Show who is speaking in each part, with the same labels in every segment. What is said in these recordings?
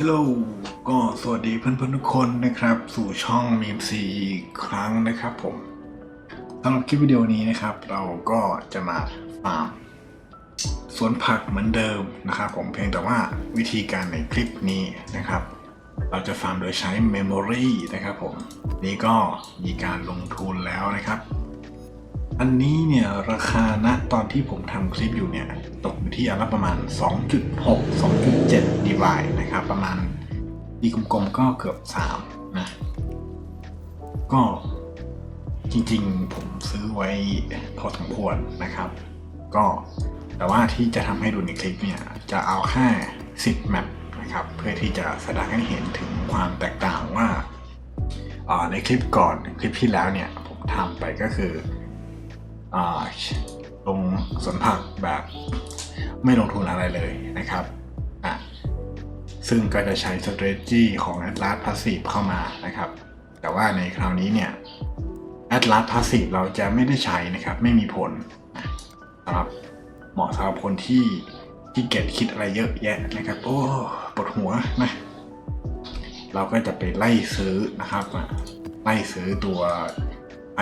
Speaker 1: ฮัลโหลก็สวัสดีเพื่อนๆทุกคนนะครับ สู่ช่องมีมซีอีกครั้งนะครับผมสำหรับคลิปวิดีโอนี้นะครับ เราก็จะมาฟาร์มสวนผักเหมือนเดิมนะครับผมเพียงแต่ว่าวิธีการในคลิปนี้นะครับ เราจะฟาร์มโดยใช้ Memory นะครับผม นี่ก็มีการลงทุนแล้วนะครับ อันนี้เนี่ยราคาณตอนที่ผมทำคลิปอยู่เนี่ย ตกอยู่ที่อันละประมาณ 2.6 2.7ดีวายนะครับ ประมาณดีกลมๆก็เกือบ 3 นะ ก็จริงๆผมซื้อไว้พอสมควรนะครับ ก็แต่ว่าที่จะทำให้ดูในคลิปเนี่ย จะเอาแค่10แมปนะครับ เพื่อที่จะแสดงให้เห็นถึงความแตกต่างว่าอ่าในคลิปก่อนคลิปที่แล้วเนี่ย ผมทำไปก็คือ ลงสวนผักแบบไม่ลงทุนอะไรเลยนะครับอะซึ่งก็จะใช้ strategy ของ Atlas Passive เข้ามานะครับ แต่ว่าในคราวนี้เนี่ย Atlas Passive เราจะไม่ได้ใช้นะครับ ไม่มีผลนะสำหรับเหมาะสำหรับคนที่ที่เกียจคิดอะไรเยอะแยะนะครับ โอ้ปวดหัวนะเราก็จะไปไล่ซื้อนะครับ ไล่ซื้อตัว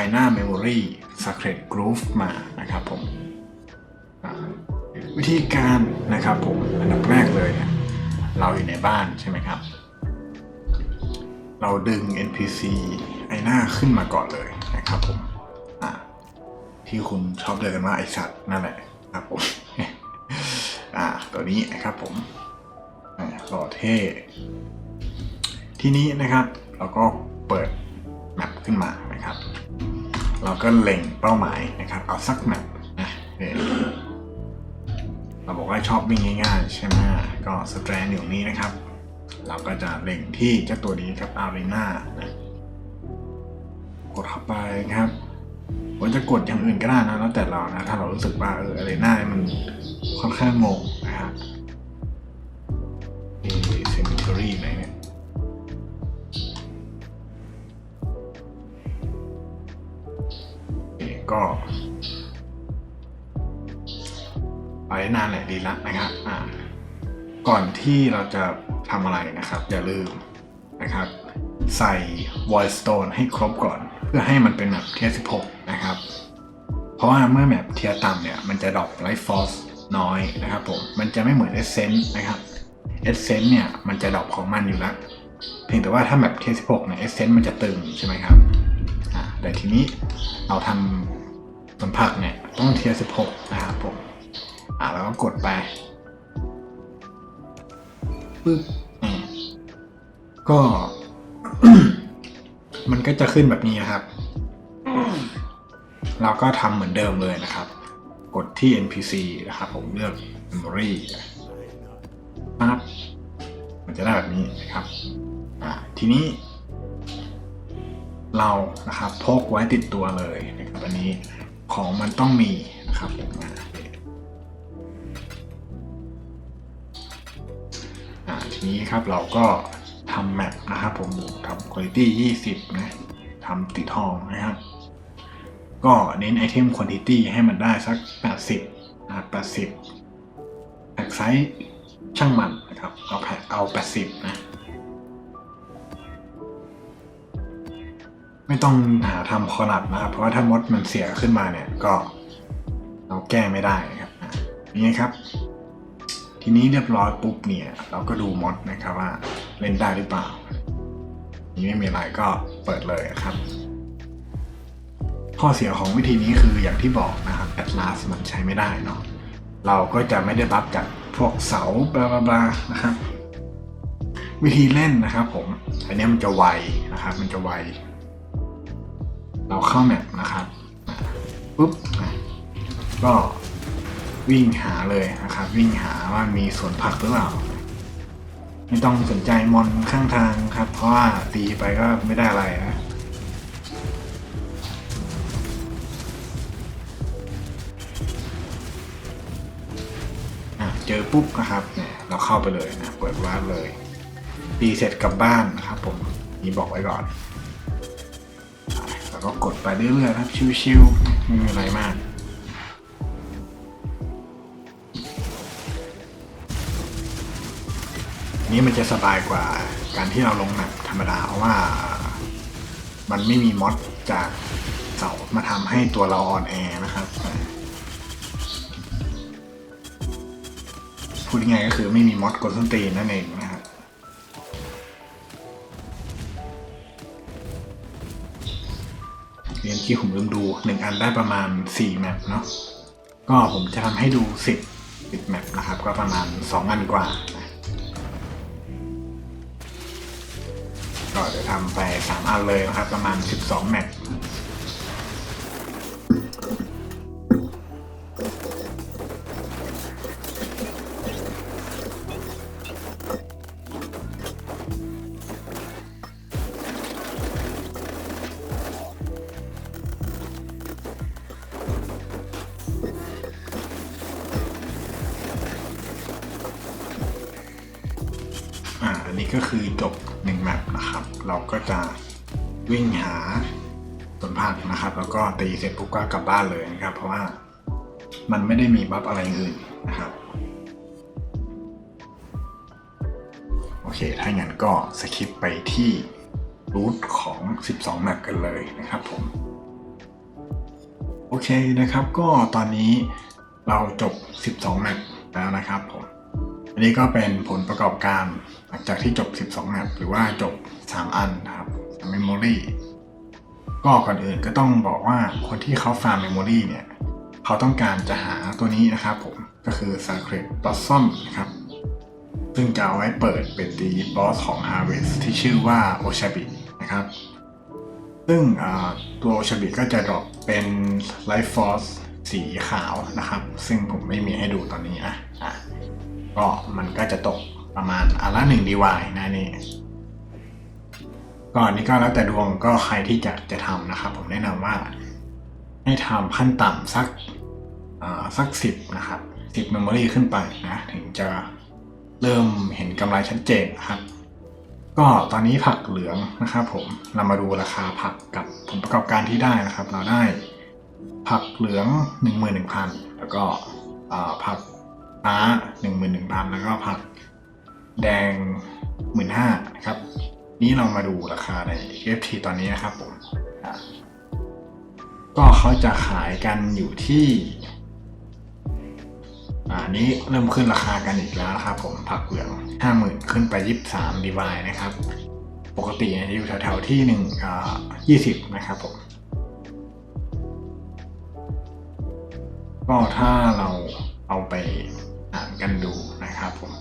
Speaker 1: i n a Memory Sacred Groove มานะครับผมวิธีการนะครับผมอันดับแรกเลยเนี่ยเราอยู่ในบ้านใช่ไหมครับ เราดึง NPC i n a ขึ้นมาก่อนเลยนะครับผมที่คุณชอบเรียกกันว่าไอสัตว์นั่นแหละครับผมอ่าตัวนี้นะครับผมหล่อเท่ทีนี้นะครับ เราก็เปิดแมปขึ้นมานะครับ เราก็เล็งเป้าหมายนะครับ เอาสักแมปนะเนี่ยเราบอกว่าชอบวิ่งง่ายๆใช่ไหมก็สแตรนอยู่นี้นะครับ เราก็จะเล็งที่เจ้าตัวนี้ครับอารีนานะกดเข้าไปครับผมจะกดอย่างอื่นก็ได้นะแล้วแต่เรานะ ถ้าเรารู้สึกว่าเอออารีนามันค่อนข้างงง ก็ไปนานแหละดีละนะครับ อ่า ก่อนที่เราจะทำอะไรนะครับ อย่าลืมนะครับ ใส่ void stone ให้ครบก่อน เพื่อให้มันเป็นแบบเทียร์16 นะครับ เพราะว่าเมื่อแมปเทียร์ต่ำเนี่ย มันจะดรอป life force น้อยนะครับผม มันจะไม่เหมือน essence นะครับ essence เนี่ย มันจะดรอปของมันอยู่แล้ว เพียงแต่ว่าถ้าแมปเทียร์16เนี่ย essence มันจะตึงใช่ไหมครับ แต่ทีนี้เราทำสัมผัสเนี่ยต้องเทียร์16 นะครับผม อ่าแล้วก็กดไปปึ๊บก็ มันก็จะขึ้นแบบนี้นะครับ เราก็ทำเหมือนเดิมเลยนะครับ กดที่ NPC นะครับผมเลือก Memory ปั๊บมันจะได้แบบนี้นะครับ อ่า ทีนี้ เรานะครับพกไว้ติดตัวเลยนะครับอันนี้ของมันต้องมีนะครับผมาอ่าทีนี้ครับเราก็ทำแมปนะครับผมทำคุณ i t y 20 นะทำติดทองนะครับ ก็เน้นไอเทมคุณ i t y ให้มันได้สัก 80นะ80แพ็กไซส์ช่างมันนะครับ เอาแพ็กเอา 80 นะ ไม่ต้องหาทำคอลับนะครับ เพราะว่าถ้ามดมันเสียขึ้นมาเนี่ยก็เราแก้ไม่ได้นะครับนี่ครับ ทีนี้เรียบร้อยปุ๊บเนี่ย เราก็ดูมดนะครับว่าเล่นได้หรือเปล่า นี่ไม่มีอะไรก็เปิดเลยครับ ข้อเสียของวิธีนี้คืออย่างที่บอกนะครับ Atlas มันใช้ไม่ได้เนาะเราก็จะไม่ได้รับจากพวกเสาบลาบลาบลานะครับ วิธีเล่นนะครับผมอันนี้มันจะไวนะครับ มันจะไว เราเข้าแมปนะครับปุ๊บก็วิ่งหาเลยนะครับ วิ่งหาว่ามีสวนผักหรือเปล่า ไม่ต้องสนใจมอนข้างทางครับ เพราะว่าตีไปก็ไม่ได้อะไรนะเจอปุ๊บนะครับเนี่ยเราเข้าไปเลยนะเปิดวาร์ปเลยตีเสร็จกลับบ้านนะครับ ผมนี่บอกไว้ก่อน ก็กดไปเรื่อยๆครับชิวๆไม่มีอะไรมากนี้มันจะสบายกว่าการที่เราลงแมปธรรมดาเพราะว่ามันไม่มีมอดจากเสามาทำให้ตัวเราออนแอนะครับพูดง่ายก็คือไม่มีมอดกดส้นตีนนั่นเองนะ เรียนที่ผมลืมดูหนึ่งอันได้ประมาณสี่แมปเนาะก็ผมจะทำให้ดูสิบสิบแมปนะครับ ก็ประมาณสองอันกว่านะก็จะทำไปสามอันเลยนะครับ ประมาณสิบสองแมป นนี้ก็คือจบหนึ่งแมปนะครับ เราก็จะวิ่งหาสวนผักนะครับ แล้วก็ตีเสร็จปุ๊บก็กลับบ้านเลยนะครับ เพราะว่ามันไม่ได้มีบัฟอะไรอื่นนะครับ โอเค ถ้าอย่างนั้นก็สคิปไปที่รูทของ 12แมปกันเลยนะครับผม โอเคนะครับ ก็ตอนนี้เราจบ 12แมปแล้วนะครับผม อันนี้ก็เป็นผลประกอบการหลังจากที่จบ 12แมปหรือว่าจบ 3 อันนะครับเมมโมรีก็ก่อนอื่นก็ต้องบอกว่าคนที่เขาฟาร์มเมมโมรีเนี่ยเขาต้องการจะหาตัวนี้นะครับผมก็คือ Sacred Blossom นะครับ ซึ่งจะเอาไว้เปิดเป็นตีบอสของ Harvest ที่ชื่อว่า Oshabi นะครับ ซึ่งตัว Oshabi ก็จะดรอปเป็น Life Force สีขาวนะครับ ซึ่งผมไม่มีให้ดูตอนนี้นะอะ ก็มันก็จะตกประมาณอันละหนึ่งดีวายนะนี่ก็อันนี้ก็แล้วแต่ดวงก็ใครที่จะจะทำนะครับ ผมแนะนำว่าให้ทำขั้นต่ำสักสักสิบนะครับสิบเมมโมรีขึ้นไปนะถึงจะเริ่มเห็นกำไรชัดเจนนะครับ ก็ตอนนี้ผักเหลืองนะครับผมเรามาดูราคาผักกับผลประกอบการที่ได้นะครับ เราได้ผักเหลือง 11,000 แล้วก็ผัก ฟ้า 11,000 แล้วก็ผักแดง 15,000นะครับ นี้เรามาดูราคาใน FT ตอนนี้นะครับผมก็เขาจะขายกันอยู่ที่อ่านี้เริ่มขึ้นราคากันอีกแล้วนะครับผมผักเหลืองห้าหมื่นขึ้นไปยี่สามดีวายนะครับ ปกติจะอยู่แถวๆที่หนึ่งยี่สิบนะครับผมก็ถ้าเราเอาไป กันดูนะครับผม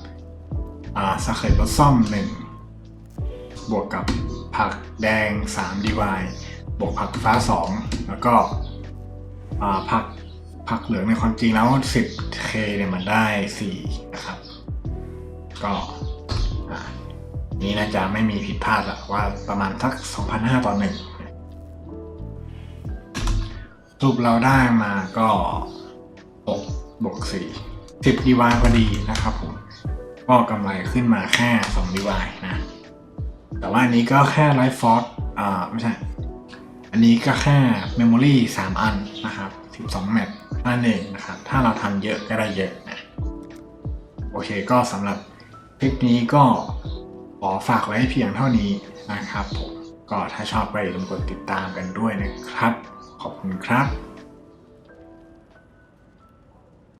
Speaker 1: สาเขตรสซ่อมหนึ่งบวกกับผักแดง3 DY บวกผักฟ้า 2 แล้วก็ผักผักเหลืองในความจริงแล้ว 10K เนี่ยมันได้ 4 นะครับ ก็นี้น่าจะไม่มีผิดพลาดอะว่าประมาณสัก2,500ต่อหนึ่งรุปเราได้มาก็6บวก4 10 DY พอดีนะครับผมก็กำไรขึ้นมาแค่2 DY นะ แต่ว่าอันนี้ก็แค่ Life Force อ่าไม่ใช่ อันนี้ก็แค่ Memory 3อันนะครับ 12แมปนั่นเองนะครับ ถ้าเราทำเยอะก็ได้เยอะนะ โอเคก็สำหรับคลิปนี้ก็ขอฝากไว้เพียงเท่านี้นะครับผมก็ถ้าชอบก็อย่าลืมกดติดตามกันด้วยนะครับ ขอบคุณครับ